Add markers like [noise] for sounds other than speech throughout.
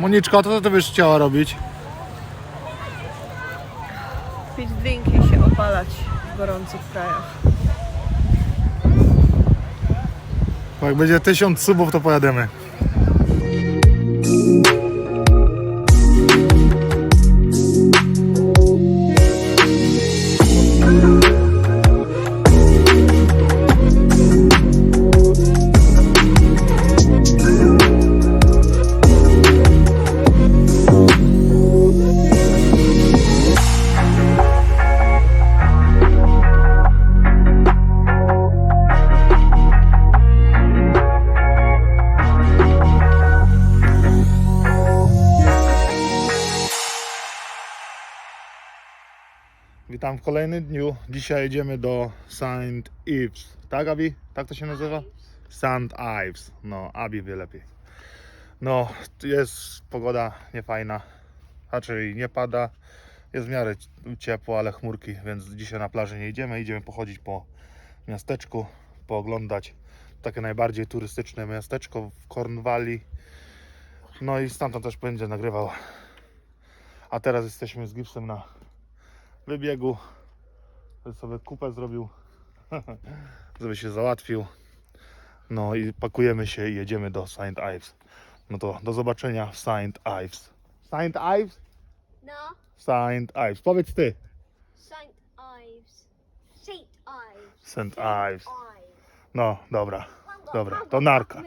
Moniczka, to co ty byś chciała robić? Pić drinki i się opalać w gorących krajach. Bo jak będzie tysiąc subów, to pojadziemy. Witam w kolejnym dniu. Dzisiaj jedziemy do St. Ives. Tak, Abi? Tak to się nazywa? St. Ives. No, Abi wie lepiej. No, jest pogoda niefajna. Raczej nie pada. Jest w miarę ciepło, ale chmurki, więc dzisiaj na plaży nie idziemy. Idziemy pochodzić po miasteczku, pooglądać takie najbardziej turystyczne miasteczko w Cornwalli. No i stamtąd też będzie nagrywał. A teraz jesteśmy z Gipsem na wybiegu, żeby sobie kupę zrobił, [laughs] żeby się załatwił. No i pakujemy się i jedziemy do St. Ives. No to do zobaczenia w St. Ives. St. Ives? No, St. Ives. Powiedz ty. Saint Ives. Saint. Ives. Ives. No, dobra. Dobra, to narka.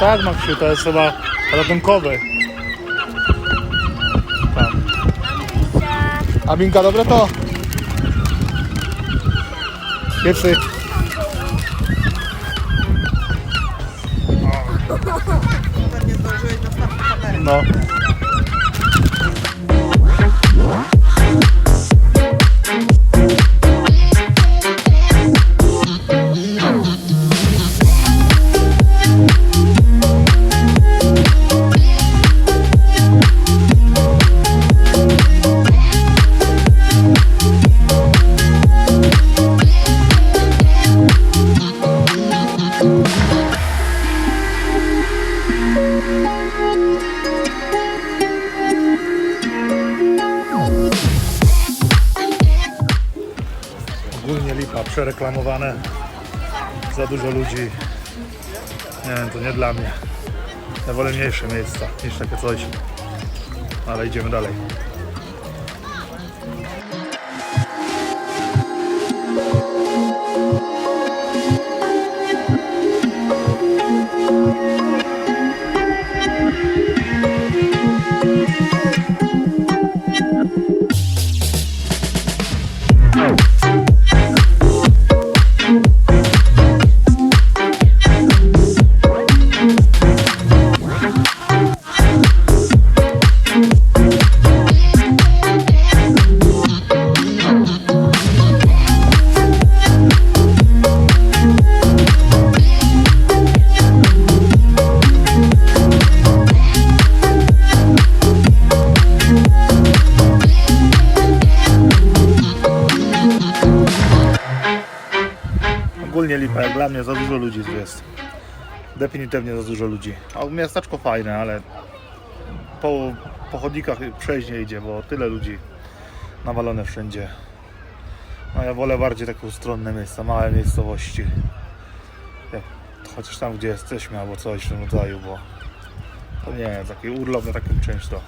Tak, Maksiu, to jest chyba ratunkowy. A Binka, dobre to? Pierwszy. No. Lipa, przereklamowane. Za dużo ludzi. Nie wiem, to nie dla mnie. Ja wolę mniejsze miejsca niż takie coś. Ale idziemy dalej. Ogólnie lipa, jak dla mnie za dużo ludzi tu jest. Definitywnie za dużo ludzi. A miasteczko fajne, ale po, po chodnikach przejść nie idzie, bo tyle ludzi nawalone wszędzie. No ja wolę bardziej takie ustronne miejsca, małe miejscowości. Jak, chociaż tam gdzie jesteśmy albo coś w tym rodzaju, bo to nie, taki urlop na takim czymś to.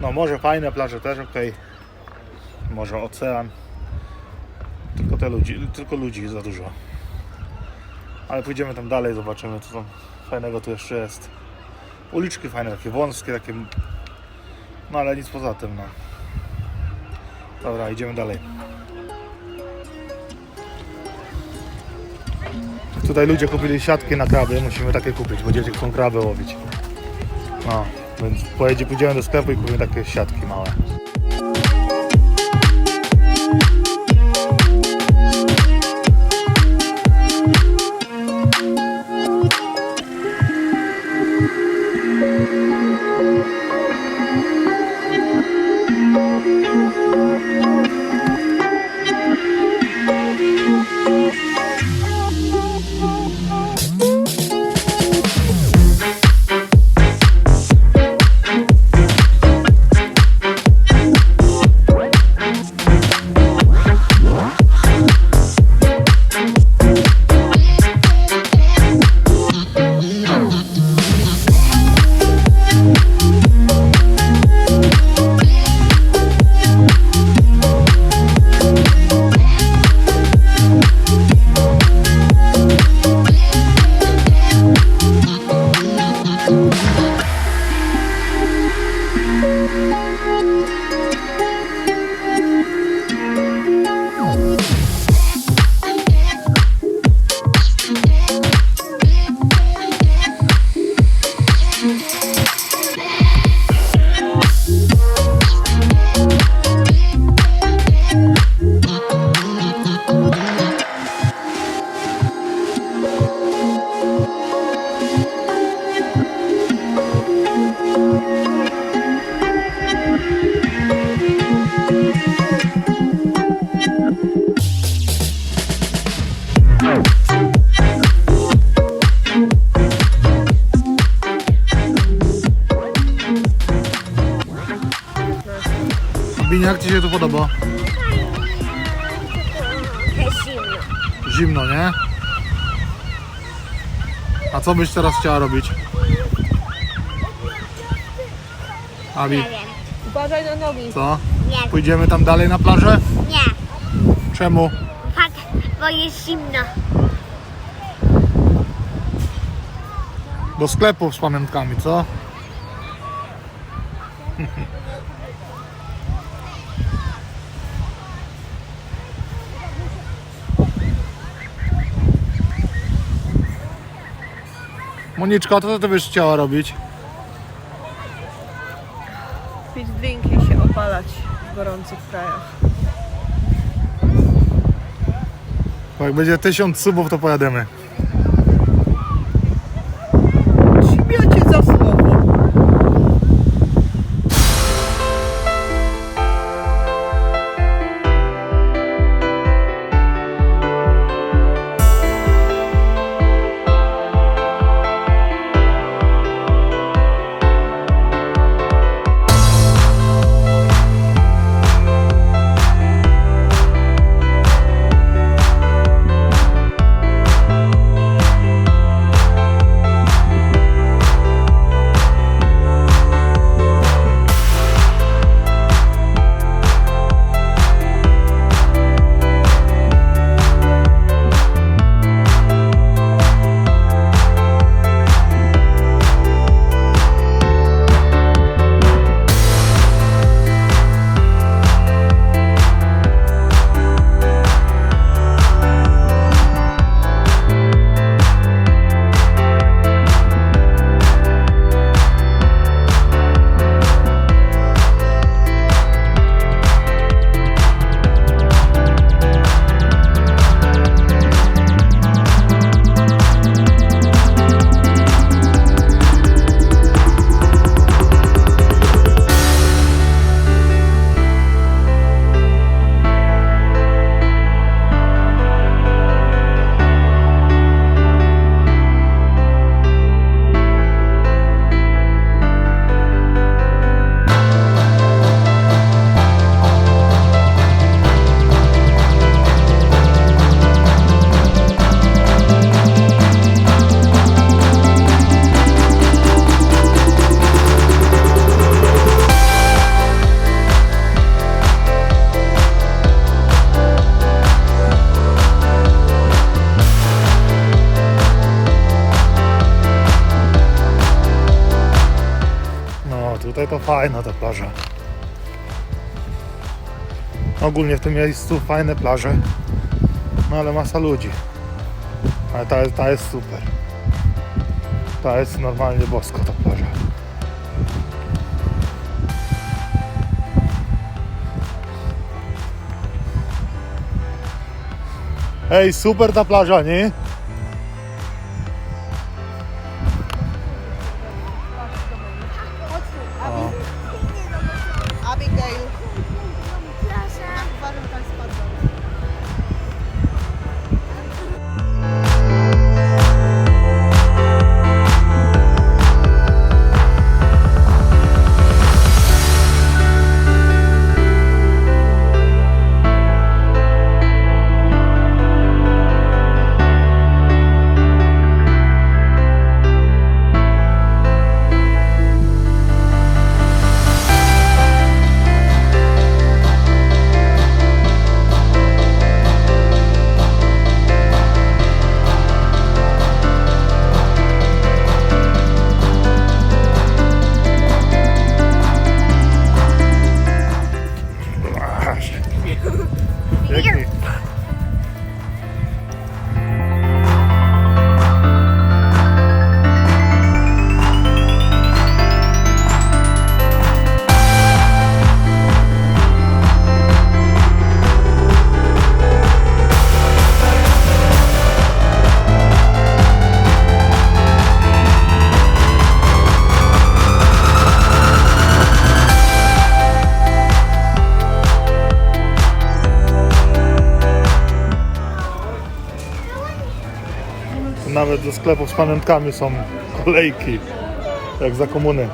No może fajne plaże też ok. Może ocean. Te ludzi, tylko ludzi za dużo. Ale pójdziemy tam dalej, zobaczymy co tam fajnego tu jeszcze jest. Uliczki fajne, takie wąskie, takie. No ale nic poza tym, no. Dobra, idziemy dalej. Tutaj ludzie kupili siatki na kraby, musimy takie kupić, bo dzieci chcą kraby łowić. No, więc pójdziemy do sklepu i kupimy takie siatki małe. Sabine, jak Ci się tu podoba? Jest zimno. Zimno, nie? A co byś teraz chciała robić? Abi, wiem. Uważaj na nogi. co? Nie, Pójdziemy tam dalej na plażę? nie. Czemu? Fakt, bo jest zimno. Do sklepów z pamiątkami, co? Moniczka, to co ty byś chciała robić? Pić drinki i się opalać w gorących krajach. Bo jak będzie tysiąc subów, to pojadziemy. Tutaj to fajna ta plaża. Ogólnie w tym miejscu fajne plaże. No ale masa ludzi. Ale ta, ta jest super. Ta jest normalnie bosko ta plaża. Ej, super ta plaża, nie? do sklepów z panenkami są kolejki, jak za komuny.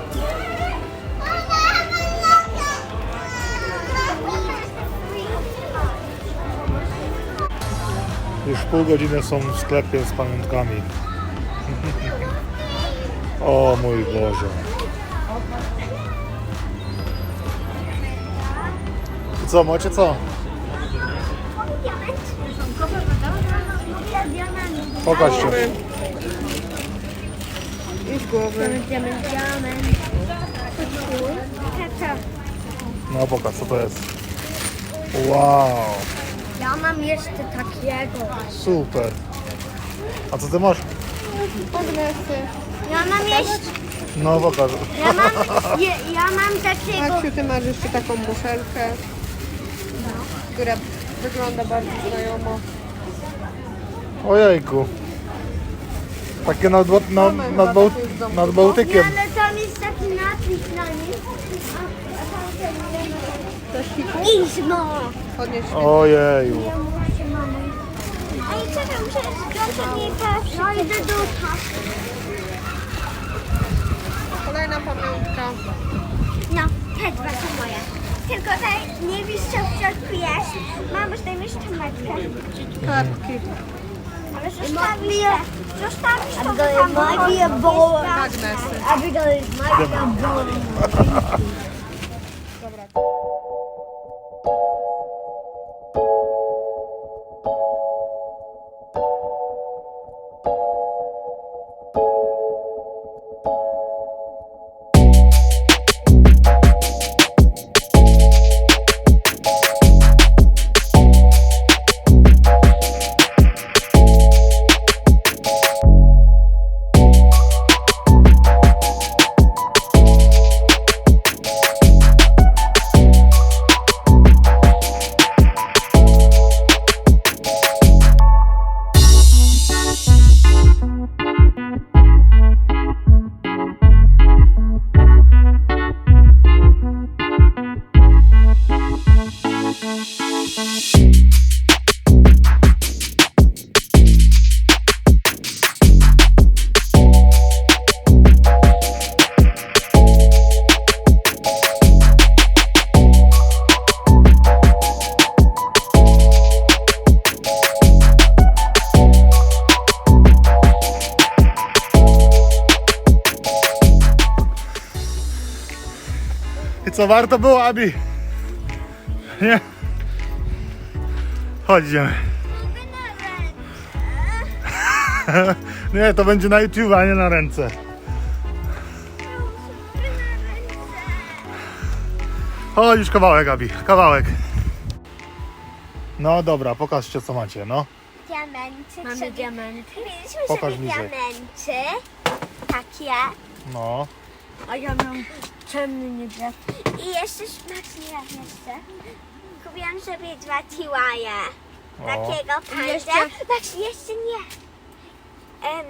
Już pół godziny są w sklepie z pamiątkami. o mój Boże. I co, macie co? Pokażcie. Idź głowy. Diament, diament. Tata, No pokaż, co to jest. Wow, ja mam jeszcze takiego. super. A co ty masz? Magnesy. Ja mam jeszcze, No pokaż. ja mam, [laughs] ja, ja mam takiego. Maksiu, ty masz jeszcze taką muszelkę, która wygląda bardzo znajomo. Ojejku. Takie nad, Bał- nad, Mamy nad, Bał- takie w domu. nad Bałtykiem. Ale tam jest taki napis na nim. A, a. Izmo! Podnieś Ojeju. Ja muszę mamę. Czekaj, muszę skoczyć mi patrzeć. No idę do taty. Kolejna pamiątka. No, te dwa są moje. Tylko te nie wiesz co w środku jest. Daj mi jeszcze matkę. Kartki. Ale zostawisz te. Zostawisz to, bo tam Maggie ball. Magnesy. Abigail is Maggie Co, warto było, Abi? Nie? Chodź, idziemy. [laughs] Nie, to będzie na YouTube, a nie na ręce. Chodź już kawałek, Abi, kawałek. No dobra, pokażcie co macie, no. Diamenty. Mamy sobie- diamenty. Mieliśmy Pokaż sobie bliżej. diamenty. Takie. No, A ja mam ciemny niebieski. I jeszcze smacznie jak jeszcze. Kupiłam sobie dwa tiłaje. o, Takiego panda. jeszcze- Max, jeszcze nie. Em,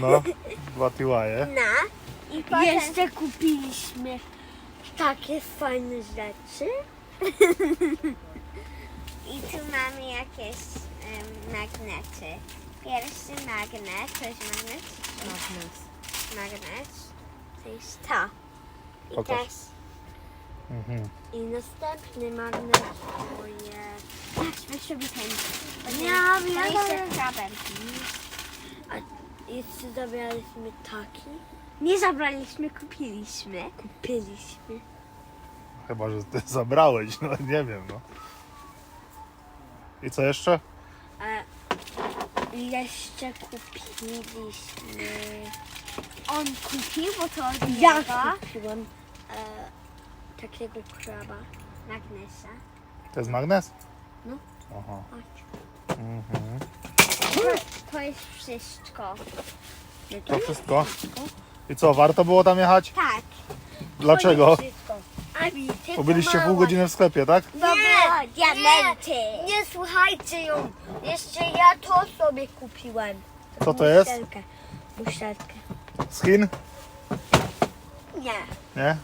no, dwa tiłaje. no. I potem... Jeszcze kupiliśmy takie fajne rzeczy. I tu mamy jakieś em, magnety. Pierwszy magnet, to jest magnet? Magnet. To jest to. I Pokaż. też Mhm. I następny magnes. Oje. Patrz, weź sobie ten. Nie, To ja jeszcze krabem. Jeszcze zabraliśmy taki. Nie zabraliśmy, kupiliśmy. Kupiliśmy. Chyba, że ty [laughs] zabrałeś, no nie wiem, no. I co jeszcze? I jeszcze kupiliśmy. On kupił, bo to od Ja niego. kupiłam e, takiego kraba. Magnesa. To jest magnes? No. Aha. Chodź. Mhm. To jest wszystko. To wszystko? I co, warto było tam jechać? Tak. Dlaczego? Wszystko. Bo byliście pół godziny w sklepie, tak? Nie, diamenty. Nie słuchajcie ją. Jeszcze ja to sobie kupiłem. Co to jest? Muszelkę. Muszelkę. Z Chin? Nie. Nie?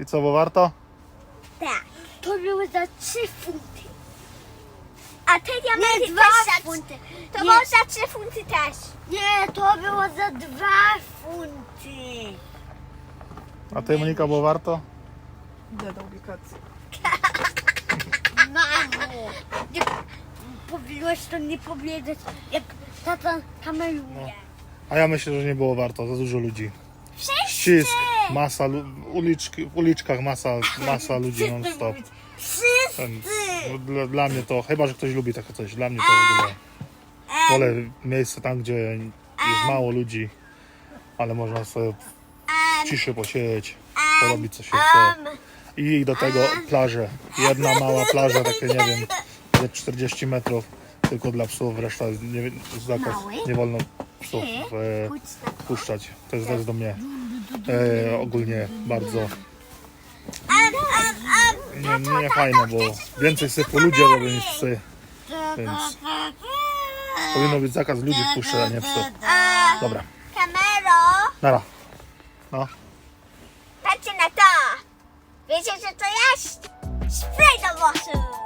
I co, bo warto? Tak. To były za 3 funty. A te diamenty Nie, dwa też za funty. To Nie. było za trzy funty też. Nie, to było za 2 funty. A ty, Monika, było warto? Idę do ubikacji. Mamo, jak powinieneś to nie powiedzieć, jak tata kameruje. A ja myślę, że nie było warto, za dużo ludzi. Wszyscy! Ścisk, masa, lu- uliczki, w uliczkach masa, masa ludzi non stop. Wszyscy! No, Dla, dla mnie to, chyba że ktoś lubi takie coś, dla mnie to w ogóle. Wolę miejsce tam, gdzie jest mało ludzi, ale można sobie w ciszy posiedzieć, porobić co się chce. I do tego plaże. Jedna mała plaża, takie nie wiem, ze 40 metrów, tylko dla psów, reszta nie, zakaz, nie wolno psów e, puszczać. To jest też do mnie e, ogólnie bardzo nie, nie fajne, bo więcej sypu ludzie robią niż psy, więc powinno być zakaz ludzi wpuszczać, a nie psy. Dobra, Kamero! nara. No. Patrzcie na to! Wiecie co to jest? Spray do włosów!